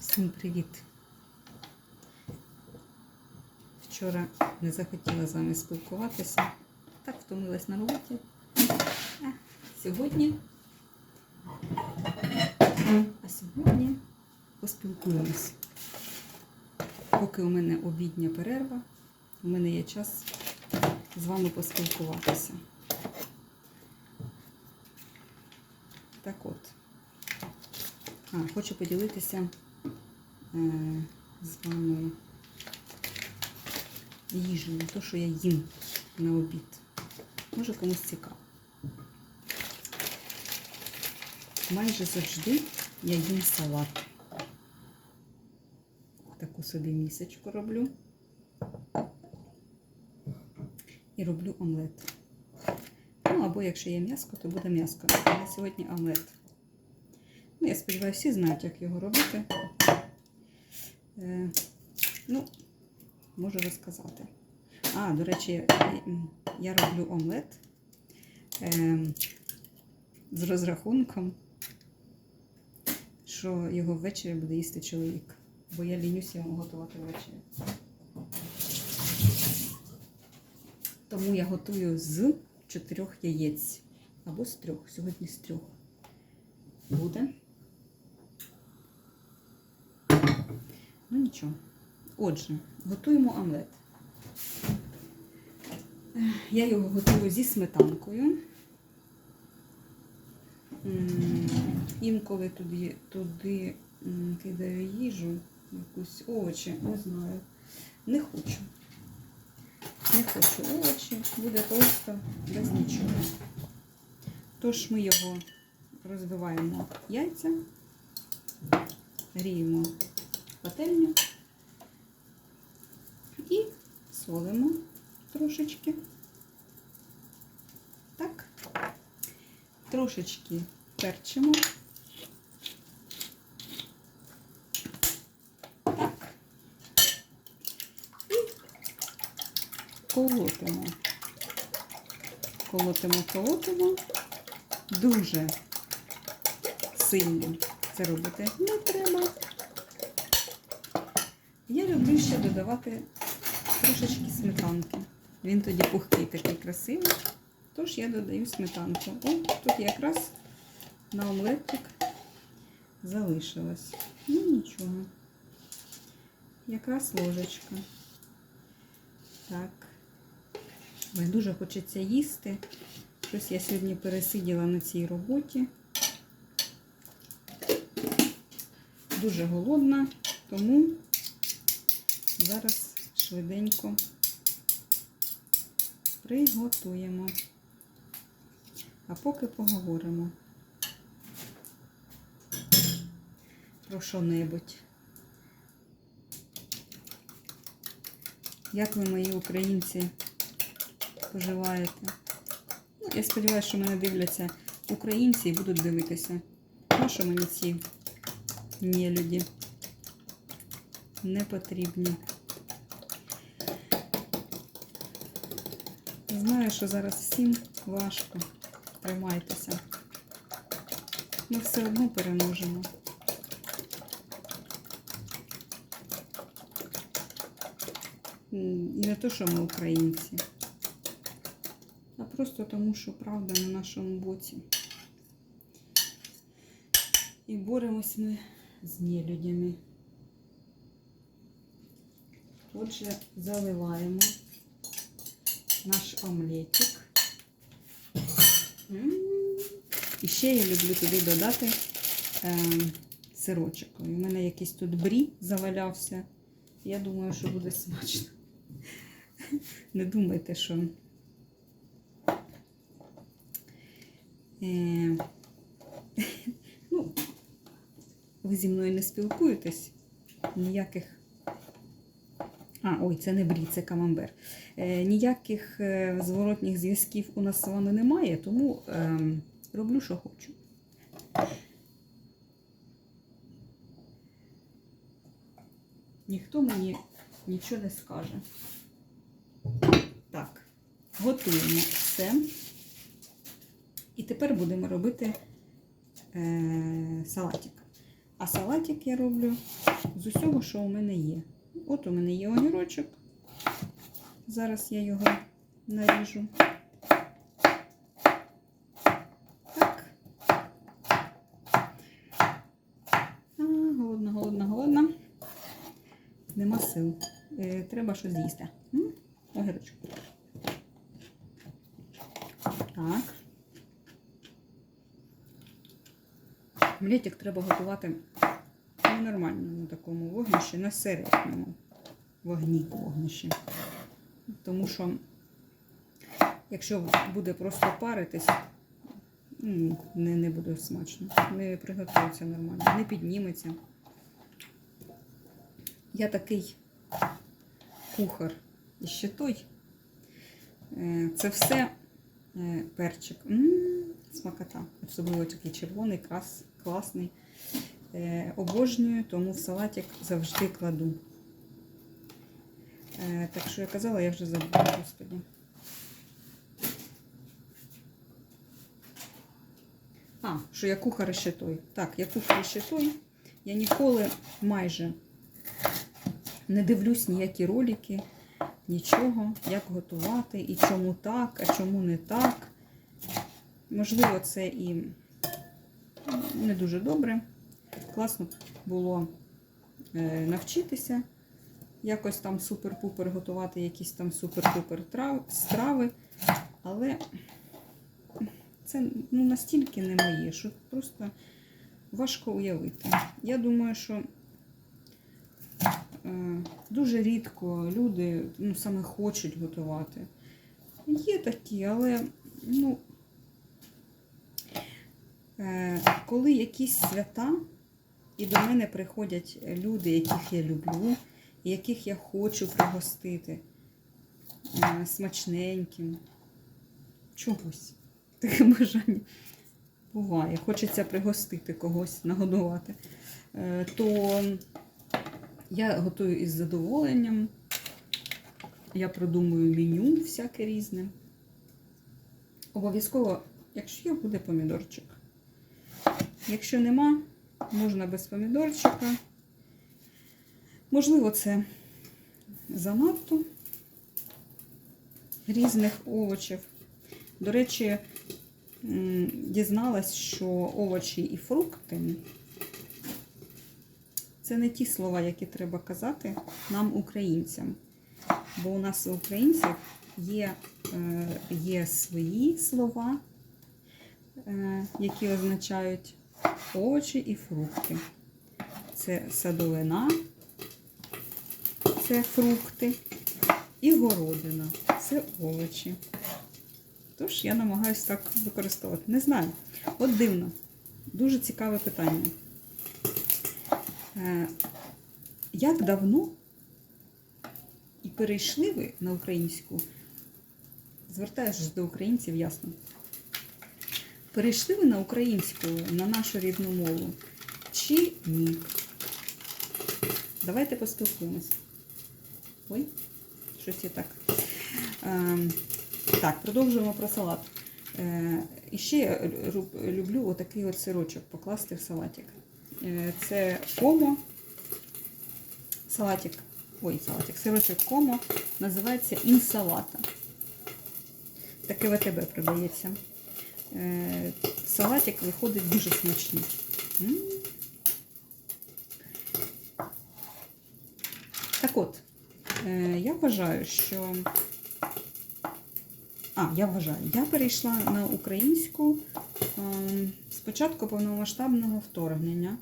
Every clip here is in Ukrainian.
Всім привіт! Вчора не захотіла з вами спілкуватися. Так втомилась на роботі. А сьогодні. А сьогодні поспілкуємось. Поки у мене обідня перерва, у мене є час з вами поспілкуватися. Так от. А, хочу поділитися з вами їжею, то, що я їм на обід. Може комусь цікаво. Майже завжди я їм салат. Таку собі місочку роблю. І роблю омлет. Ну, або якщо є м'яско, то буде м'яско. Але сьогодні омлет. Ну, я сподіваюся, всі знають, як його робити. Е, ну, можу розказати. А, до речі, я, я роблю омлет е, з розрахунком, що його ввечері буде їсти чоловік. Бо я лінюся йому готувати ввечері. Тому я готую з чотирьох яєць. Або з трьох. Сьогодні з трьох. Буде. Ну нічого. Отже, готуємо омлет. Я його готую зі сметанкою. Інколи туди, туди кидаю їжу, якусь овочі, не знаю. Не хочу. Не хочу овочі, буде просто без нічого. Тож ми його розбиваємо яйця, гріємо пательню і солимо трошечки. Так, трошечки перчимо. І колотимо. Колотимо, колотимо. Дуже сильно це робити не треба. Я люблю ще додавати трошечки сметанки. Він тоді пухкий такий красивий. Тож я додаю сметанку. О, тут якраз на омлетик залишилось. Ну нічого. Якраз ложечка. Так. Ой, дуже хочеться їсти. Щось я сьогодні пересиділа на цій роботі. Дуже голодна, тому зараз швиденько приготуємо. А поки поговоримо про що-небудь. Як ви, мої українці, поживаєте? Ну, я сподіваюся, що мене дивляться українці і будуть дивитися. Ну, що мені ці нелюді не потрібні. Знаю, що зараз всім важко. Тримайтеся. Ми все одно переможемо. Не то, що ми українці, а просто тому, що правда на нашому боці. І боремось ми з нелюдями. Отже, заливаємо наш омлетик. І ще я люблю туди додати е, сирочок. У мене якийсь тут брі завалявся. Я думаю, що буде смачно. Не думайте, що. Е, ну, ви зі мною не спілкуєтесь. Ніяких. А, ой, це не брі, це камамбер. Е, ніяких е, зворотніх зв'язків у нас з вами немає, тому е, роблю, що хочу. Ніхто мені нічого не скаже. Так, готуємо все. І тепер будемо робити е, салатик. А салатик я роблю з усього, що у мене є. От у мене є огірочок. Зараз я його наріжу. Так. А, голодна, голодна, голодна. Нема сил. Е, треба щось з'їсти. Огірочок. Так. Млетик треба готувати на нормальному такому вогнищі, на середньому вогні вогнищі. Тому що, якщо буде просто паритись, не, не буде смачно. Не приготується нормально, не підніметься. Я такий кухар і ще той. Е, Це все е, перчик. М, Смакота. Особливо такий червоний, крас, класний. Е, Обожнюю, тому в салатик завжди кладу. Е, Так що я казала, я вже забула, господи. А, що я кухар ще той. Так, я кухар ще той. Я ніколи майже не дивлюсь ніякі ролики, нічого, як готувати, і чому так, а чому не так. Можливо, це і не дуже добре. Класно було е, навчитися якось там супер-пупер готувати якісь там супер-пупер страви, але це ну, настільки не моє, що просто важко уявити. Я думаю, що е, дуже рідко люди ну, саме хочуть готувати. Є такі, але ну, е, коли якісь свята, і до мене приходять люди, яких я люблю, яких я хочу пригостити е, смачненьким, чогось. Таке бажання буває. Хочеться пригостити когось, нагодувати. Е, То я готую із задоволенням. Я продумую меню всяке різне. Обов'язково, якщо є, буде помідорчик. Якщо нема, можна без помідорчика. Можливо, це занадто різних овочів. До речі, дізналась, що овочі і фрукти це не ті слова, які треба казати нам, українцям. Бо у нас у українців є, е, є свої слова, е, які означають овочі і фрукти. Це садовина, це фрукти, і городина це овочі. Тож я намагаюся так використовувати. Не знаю. От дивно. Дуже цікаве питання. Е, Як давно і перейшли ви на українську? Звертаєшся до українців, ясно. Перейшли ви на українську, на нашу рідну мову? Чи ні? Давайте поспілкуємося. Ой, щось я так. Ем, так, продовжуємо про салат. Е, і ще я люблю отакий от сирочок покласти в салатик. Е, це комо. Салатик. Ой, салатик, сирочок комо. Називається інсалата. Таке ВТБ продається. Е, салатик виходить дуже смачний. Так от, е, я вважаю, що. А, я вважаю, я перейшла на українську ем, спочатку повномасштабного вторгнення.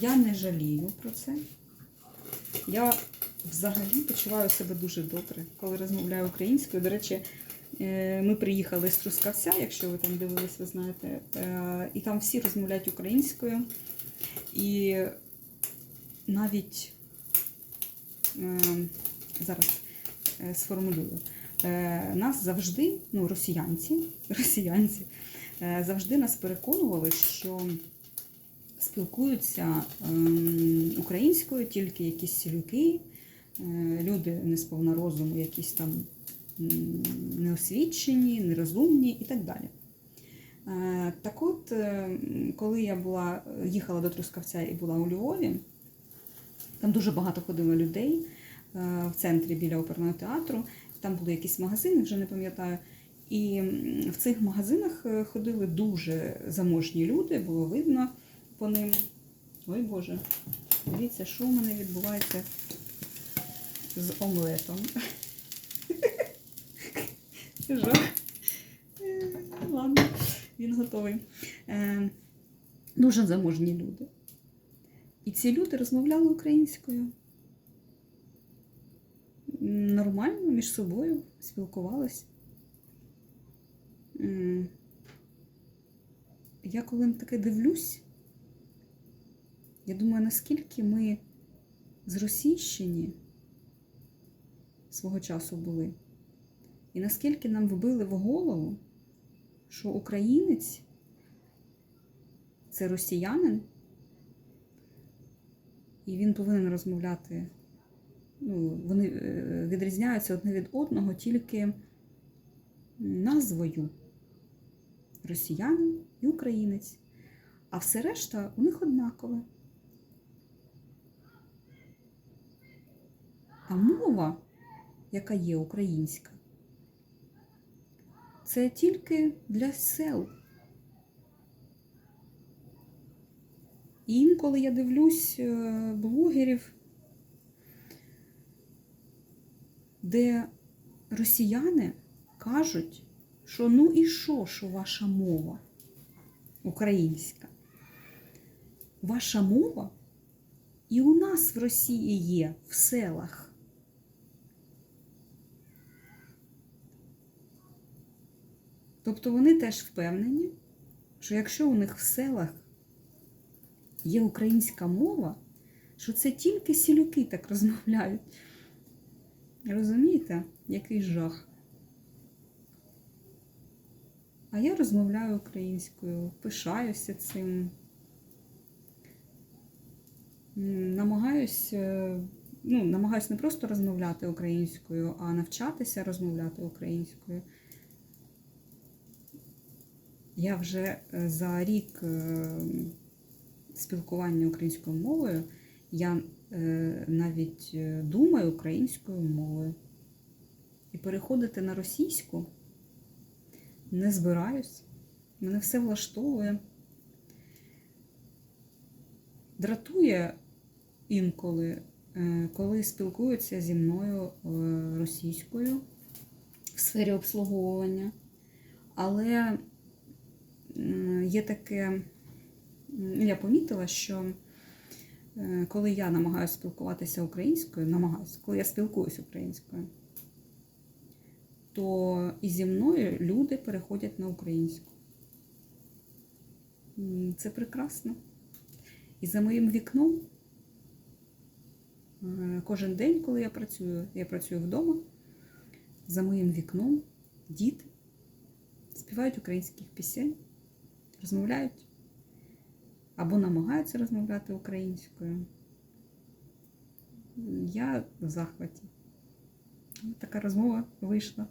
Я не жалію про це. Я взагалі почуваю себе дуже добре, коли розмовляю українською. До речі, е, ми приїхали з Трускавця, якщо ви там дивились, ви знаєте, е, і там всі розмовляють українською. І навіть е, зараз сформулюю. Нас завжди, ну, росіянці, росіянці завжди нас переконували, що спілкуються ем, українською тільки якісь сілюки, е, люди не сповна розуму, якісь там неосвічені, нерозумні і так далі. Е, Так от, е, коли я була, їхала до Трускавця і була у Львові, там дуже багато ходило людей в центрі біля оперного театру. Там були якісь магазини, вже не пам'ятаю. І в цих магазинах ходили дуже заможні люди, було видно по ним. Ой Боже, дивіться, що в мене відбувається з омлетом. Жах. Е, Ладно, він готовий. Е, Дуже заможні люди. І ці люди розмовляли українською. Нормально між собою спілкувались. Я коли таке дивлюсь, я думаю, наскільки ми зросійщені свого часу були, і наскільки нам вбили в голову, що українець це росіянин, і він повинен розмовляти. Ну, вони е, відрізняються одне від одного тільки назвою росіянин і українець. А все решта у них однакове. А мова, яка є українська, це тільки для сел. І інколи я дивлюсь е, блогерів, де росіяни кажуть, що ну і що, що ваша мова українська. Ваша мова і у нас в Росії є в селах. Тобто вони теж впевнені, що якщо у них в селах є українська мова, що це тільки сілюки так розмовляють. Розумієте, який жах? А я розмовляю українською, пишаюся цим. Намагаюсь, е, ну, намагаюсь не просто розмовляти українською, а навчатися розмовляти українською. Я вже е, за рік е, спілкування українською мовою, я е, навіть думаю українською мовою. І переходити на російську не збираюсь. Мене все влаштовує. Дратує інколи, коли спілкуються зі мною російською в сфері обслуговування. Але є таке, я помітила, що е, коли я намагаюся спілкуватися українською, намагаюся, коли я спілкуюся українською, то і зі мною люди переходять на українську. Це прекрасно. І за моїм вікном е, кожен день, коли я працюю, я працюю вдома, за моїм вікном діти співають українських пісень, розмовляють або намагаються розмовляти українською. Я в захваті. Така розмова вийшла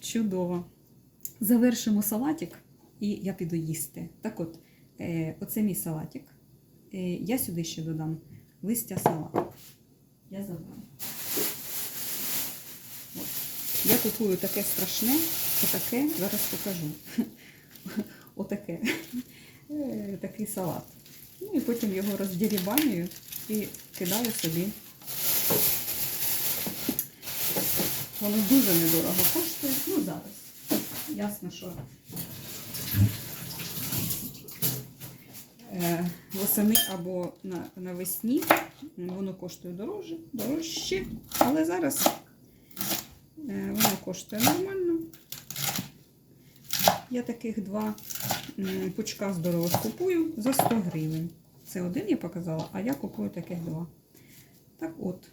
чудова. Завершимо салатик, і я піду їсти. Так от, е, оце мій салатик. Е, я сюди ще додам листя салату. Я забрала. Я купую таке страшне, отаке, зараз покажу. Отаке. Е, Такий салат. Ну і потім його роздірібанюю і кидаю собі. Воно дуже недорого коштує. Ну, зараз. Ясно, що е, восени або навесні воно коштує дорожче, дорожче, але зараз е, воно коштує нормально. Я таких два пучка здорових купую за 100 гривень. Це один я показала, а я купую таких два. Так от.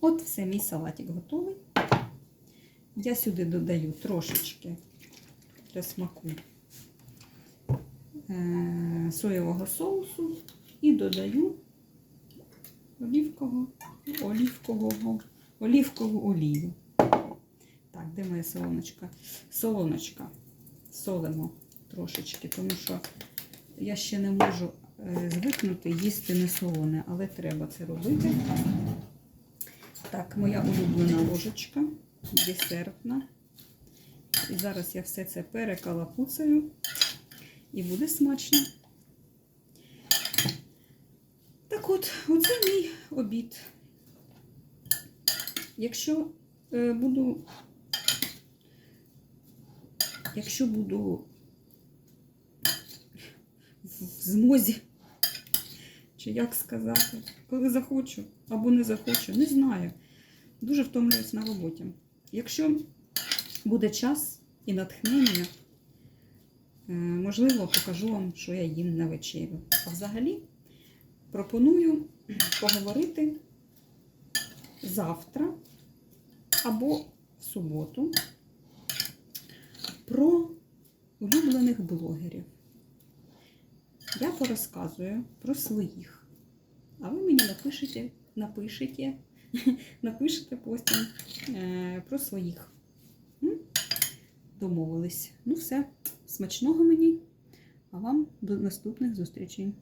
От все, мій салатик готовий. Я сюди додаю трошечки для смаку е, соєвого соусу і додаю олівкового, олівкового, олівкову олію. Де моя солоночка? Солоночка. Солимо трошечки, тому що я ще не можу е, звикнути їсти не солоне, але треба це робити. Так, моя улюблена ложечка, десертна. І зараз я все це перекалапуцаю і буде смачно. Так от, оце мій обід. Якщо е, буду, якщо буду в змозі, чи як сказати, коли захочу або не захочу, не знаю. Дуже втомлююсь на роботі. Якщо буде час і натхнення, е, можливо, покажу вам, що я їм на вечерю. А взагалі пропоную поговорити завтра або в суботу про улюблених блогерів. Я порозказую про своїх. А ви мені напишете, напишете, напишете потім е, про своїх. Домовились. Ну все, смачного мені, а вам до наступних зустрічей.